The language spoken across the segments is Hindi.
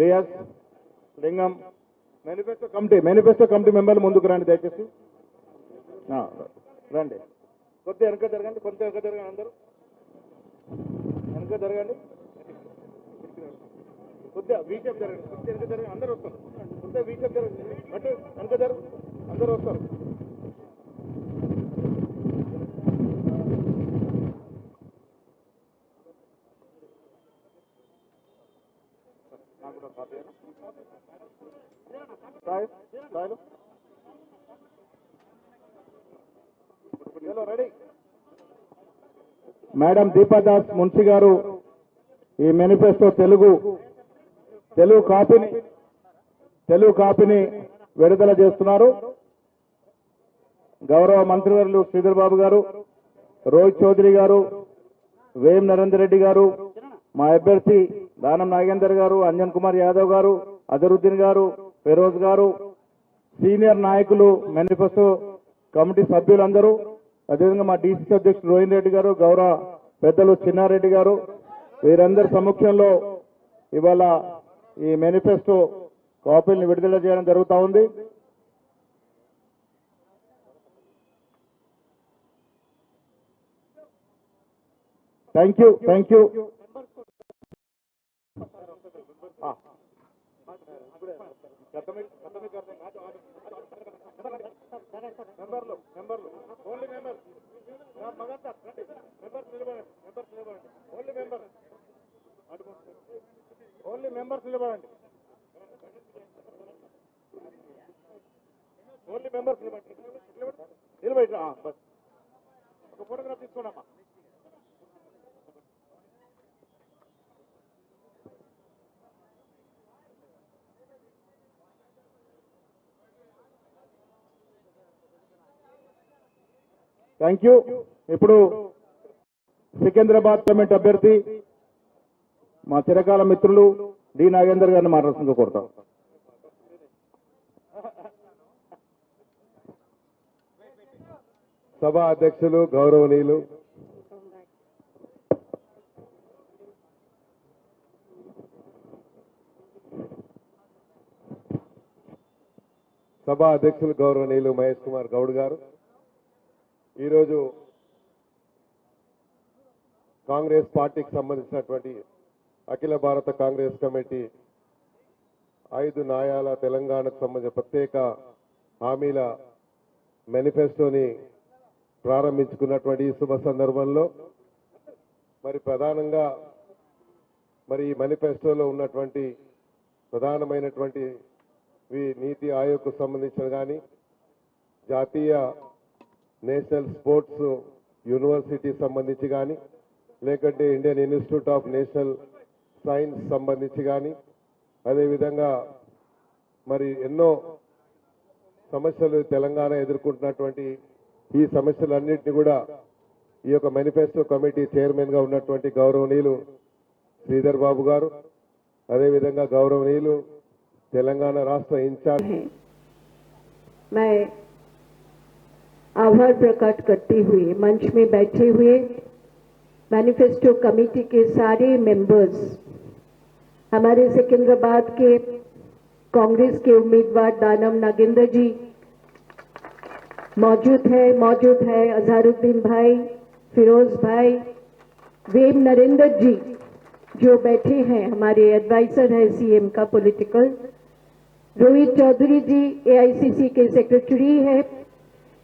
Riyaz Lingam. Manifesto committee manifesto committee మెంబర్లు ముందుకు రండి దయచేసి. రండి. కొద్దిగా వెనక జరగండి కొద్దిగా వెనక జరగండి అందరూ. వెనక జరగండి. కొద్దిగా వీచప్ జరగండి. కొద్దిగా వెనక జరగండి అందరూ వస్తారు. కొద్దిగా వీచప్ జరగండి. అంటే వెనక జరగ. అందరూ వస్తారు. మేడం దీపాదాస్ మున్షి గారు ఈ మేనిఫెస్టో తెలుగు తెలుగు కాపీని తెలుగు కాపీని విడుదల చేస్తున్నారు. గౌరవ మంత్రివర్యులు శ్రీధర్ బాబు గారు రోహిత్ చౌదరి గారు వేం నరేందర్ రెడ్డి గారు మా అభ్యర్థి దానం నాగేందర్ గారు అంజన్ కుమార్ యాదవ్ గారు అజరుద్దీన్ గారు ఫెరోజ్ గారు సీనియర్ నాయకులు మేనిఫెస్టో కమిటీ సభ్యులందరూ అదేవిధంగా మా డీసీసీ అధ్యక్షుడు రోహిన్ రెడ్డి గారు గౌరవ పెద్దలు చిన్నారెడ్డి గారు వీరందరి సమక్షంలో ఇవాళ ఈ మేనిఫెస్టో కాపీలను విడుదల చేయడం జరుగుతూ ఉంది. థ్యాంక్ యూ థ్యాంక్ యూ మెంబర్లు మెంబర్లు. ఓన్లీ మెంబర్ సార్ రండి మెంబర్స్ నిలబడండి మెంబర్స్ నిలబడండి. ఓన్లీ మెంబర్ ఓన్లీ మెంబర్స్ నిలబడండి. ఓన్లీ మెంబర్స్ నిలబడండి. నిలబడి బస్. ఒక ఫోటోగ్రాఫ్ తీసుకోండి అమ్మా థ్యాంక్ యూ. ఇప్పుడు సికింద్రాబాద్ పేమెంట్ అభ్యర్థి మా చిరకాల మిత్రులు డి నాగేందర్ గారిని మాట్లాడుతుందో కోరుతాం. సభా అధ్యక్షులు గౌరవనీయులు. సభా అధ్యక్షులు గౌరవనీయులు మహేష్ కుమార్ గౌడ్ గారు. ఈరోజు కాంగ్రెస్ పార్టీకి సంబంధించినటువంటి అఖిల భారత కాంగ్రెస్ కమిటీ ఐదు న్యాయాల తెలంగాణకు సంబంధించిన ప్రత్యేక హామీల మేనిఫెస్టోని ప్రారంభించుకున్నటువంటి ఈ శుభ సందర్భంలో మరి ప్రధానంగా మరి ఈ మేనిఫెస్టోలో ఉన్నటువంటి ప్రధానమైనటువంటి ఈ నీతి ఆయోగ్కు సంబంధించిన కానీ జాతీయ నేషనల్ స్పోర్ట్స్ యూనివర్సిటీ సంబంధించి కానీ లేకంటే Indian institute of national science సంబంధించి కానీ అదేవిధంగా మరి ఎన్నో సమస్యలు తెలంగాణ ఎదుర్కొంటున్నటువంటి ఈ సమస్యలన్నింటినీ కూడా ఈ యొక్క మేనిఫెస్టో కమిటీ చైర్మన్గా ఉన్నటువంటి గౌరవనీయులు శ్రీధర్ బాబు గారు అదేవిధంగా గౌరవనీయులు తెలంగాణ రాష్ట్ర ఇన్ఛార్జ్ आभार प्रकट करते हुए, मंच में बैठे हुए मैनिफेस्टो कमेटी के सारे मेंबर्स हमारे सिकंदराबाद के कांग्रेस के उम्मीदवार दानम नागेंद्र जी मौजूद है मौजूद है अजहरुद्दीन भाई, फिरोज भाई, वेम नरेंद्र जी, जो बैठे हैं, हमारे एडवाइजर है सीएम का पॉलिटिकल रोहित चौधरी जी एआईसीसी के सेक्रेटरी है।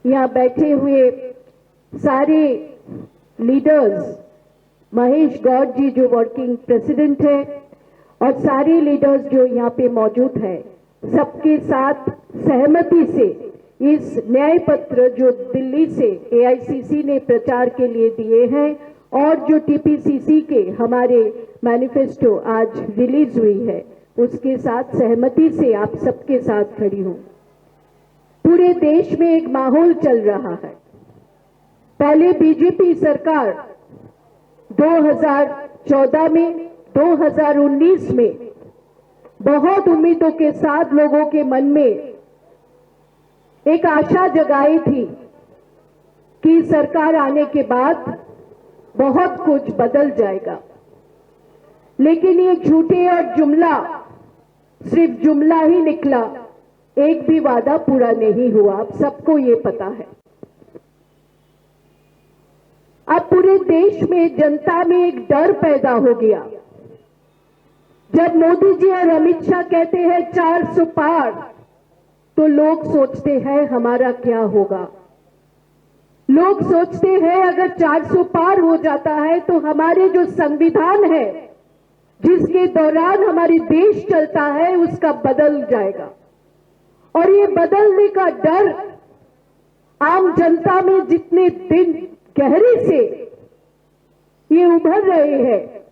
यहाँ बैठे हुए सारे लीडर्स महेश गौड जी जो वर्किंग प्रेसिडेंट है और सारे लीडर्स जो यहाँ पे मौजूद है, सबके साथ सहमति से इस न्याय पत्र जो दिल्ली से एआईसीसी ने प्रचार के लिए दिए हैं और जो टीपीसीसी के हमारे मैनिफेस्टो आज रिलीज़ हुई है, उसके साथ सहमति से आप सबके साथ खड़ी हूँ। पूरे देश में एक माहौल चल रहा है। पहले बीजेपी सरकार 2014 में 2019 में बहुत उम्मीदों के साथ लोगों के मन में एक आशा जगाई थी कि सरकार आने के बाद बहुत कुछ बदल जाएगा। लेकिन ये झूठे और जुमला, सिर्फ़ जुमला ही निकला। एक भी वादा पूरा नहीं हुआ, आप सबको ये पता है। अब पूरे देश में, जनता में एक डर पैदा हो गया। जब मोदी जी और अमित शाह कहते हैं चार सौ पार तो लोग सोचते हैं हमारा क्या होगा। लोग सोचते हैं अगर 400 पार हो जाता है तो हमारे जो संविधान है, जिसके दौरान हमारे देश चलता है, उसका बदल जाएगा। और ये बदलने का डर आम जनता में जितने दिन गहरे से ये उभर रहे हैं,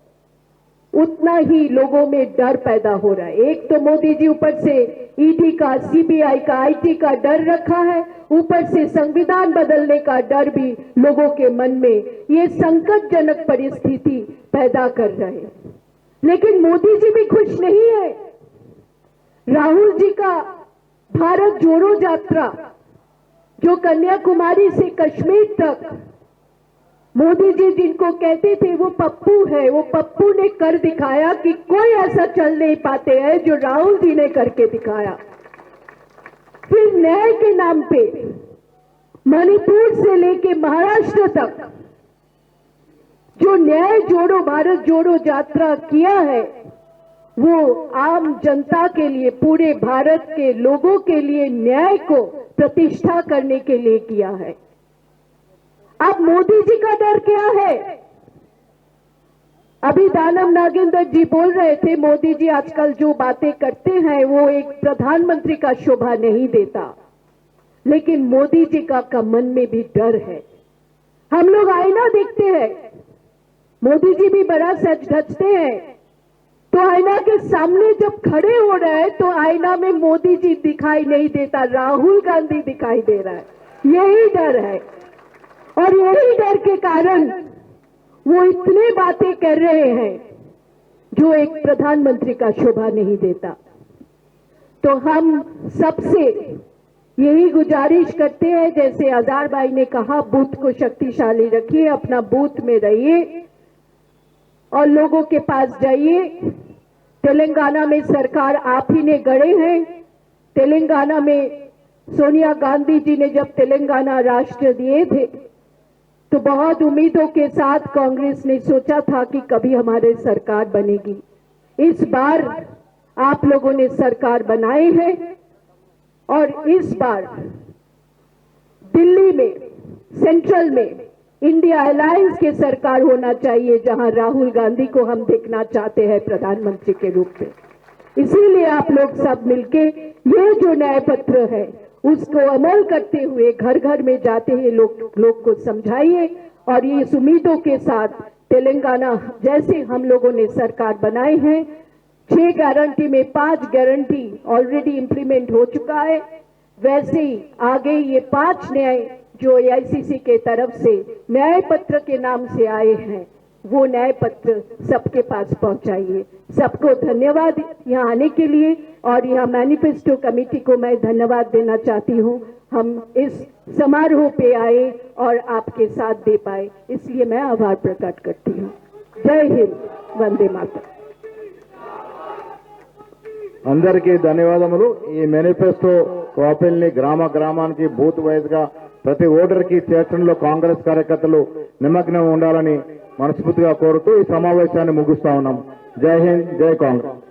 उतना ही लोगों में डर पैदा हो रहा है। एक तो मोदी जी ऊपर से ईडी का सीबीआई का आईटी का डर रखा है, ऊपर से संविधान बदलने का डर भी लोगों के मन में ये संकटजनक परिस्थिति पैदा कर रहे हैं। लेकिन मोदी जी भी खुश नहीं है। राहुल जी का भारत जोड़ो यात्रा, जो कन्याकुमारी से कश्मीर तक मोदी जी जिनको कहते थे, वो पप्पू है, वो पप्पू ने कर दिखाया कि कोई ऐसा चल नहीं पाते हैं जो राहुल जी ने करके दिखाया। फिर न्याय के नाम पे, मणिपुर से लेके महाराष्ट्र तक, जो न्याय जोड़ो, भारत जोड़ो यात्रा किया है वो आम जनता के लिए पूरे भारत के लोगों के लिए न्याय को प्रतिष्ठा करने के लिए किया है। अब मोदी जी का डर क्या है? अभी दानव नागेंद्र जी बोल रहे थे मोदी जी आजकल जो बातें करते हैं वो एक प्रधानमंत्री का शोभा नहीं देता। लेकिन मोदी जी का, का मन में भी डर है। हम लोग आईना देखते हैं। मोदी जी भी बड़ा सच ढचते हैं। तो आईना के सामने जब खड़े हो रहे हैं तो आईना में मोदी जी दिखाई नहीं देता, राहुल गांधी दिखाई दे रहा है। यही डर है। और यही डर के कारण वो इतने बातें कर रहे हैं, जो एक प्रधानमंत्री का शोभा नहीं देता। तो हम सबसे यही गुजारिश करते हैं, जैसे आजार भाई ने कहा, बूथ को शक्तिशाली रखिए, अपना बूथ में रहिए और लोगों के पास जाइए। तेलंगाना में सरकार आप ही ने गढ़े हैं। तेलंगाना में सोनिया गांधी जी ने जब तेलंगाना राष्ट्र दिए थे तो बहुत उम्मीदों के साथ कांग्रेस ने सोचा था कि कभी हमारे सरकार बनेगी। इस बार आप लोगों ने सरकार बनाए हैं और इस बार दिल्ली में, सेंट्रल में इंडिया अलायंस के सरकार होना चाहिए, जहाँ राहुल गांधी को हम देखना चाहते हैं प्रधानमंत्री के रूप में। इसीलिए आप लोग सब मिलके ये जो न्याय पत्र है, उसको अमल करते हुए घर घर में जाते हुए लोग लोग को समझाइए, और ये उम्मीदों के साथ तेलंगाना जैसे हम लोगों ने सरकार बनाए हैं, छह गारंटी में पाँच गारंटी ऑलरेडी इंप्लीमेंट हो चुका है, वैसे ही आगे ये पाँच न्याय जो एआईसीसी के तरफ से न्याय पत्र के नाम से आए हैं वो न्याय पत्र सबके पास पहुंचाइए सबको धन्यवाद यहाँ आने के लिए और यहाँ मैनिफेस्टो कमेटी को मैं धन्यवाद देना चाहती हूँ हम इस समारोह पे आए और आपके साथ दे पाए इसलिए मैं आभार प्रकट करती हूँ जय हिंद वंदे मातरम అందరికీ ధన్యవాదములు ఈ మేనిఫెస్టో కాపీల్ని గ్రామ గ్రామానికి బూత్ వైజ్ గా ప్రతి ఓటర్కి చేర్చడంలో కాంగ్రెస్ కార్యకర్తలు నిమగ్నం ఉండాలని మనస్ఫూర్తిగా కోరుతూ ఈ సమావేశాన్ని ముగిస్తా ఉన్నాం. జై హింద్ జై కాంగ్రెస్.